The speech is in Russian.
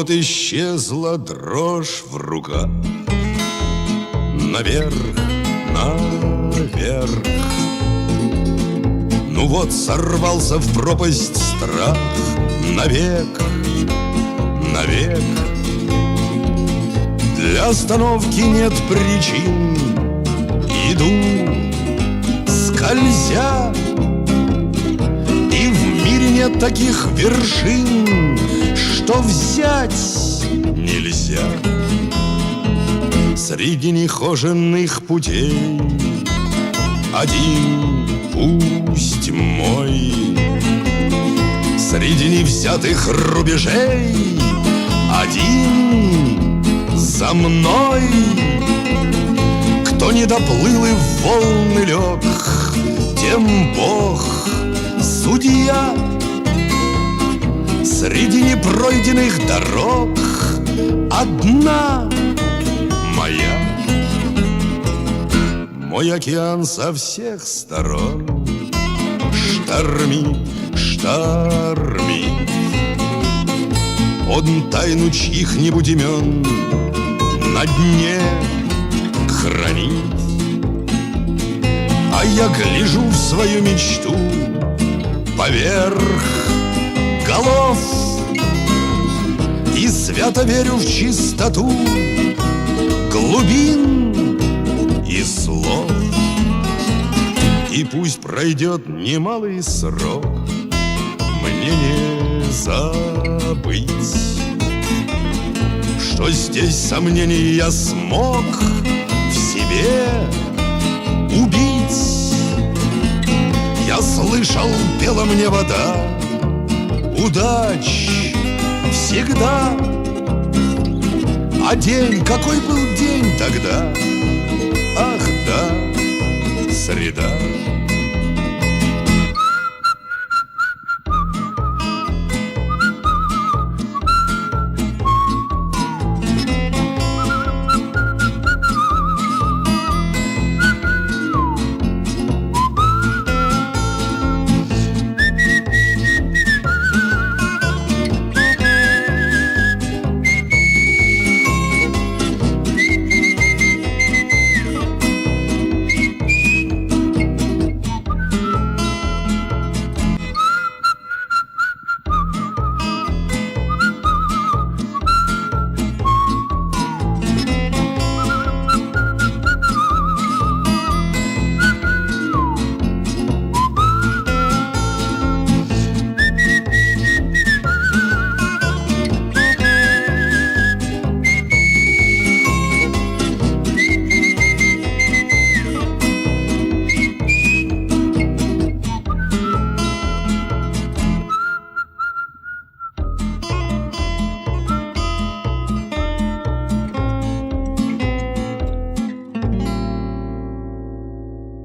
вот исчезла дрожь в руках. Наверх, наверх. Ну вот сорвался в пропасть страх. Навек, навек. Для остановки нет причин. Иду, скользя. И в мире нет таких вершин Что взять нельзя. Среди нехоженных путей Один пусть мой. Среди невзятых рубежей Один за мной. Кто не доплыл и в волны лег Тем Бог судья Среди непройденных дорог Одна моя. Мой океан со всех сторон. Штормит, штормит Он тайну чьих-нибудь имен На дне хранит. А я гляжу в свою мечту Поверх свято верю в чистоту Глубин и слов. И пусть пройдет немалый срок Мне не забыть Что здесь сомнений я смог В себе убить. Я слышал, пела мне вода Удач всегда А день, какой был день тогда? Ах да, среда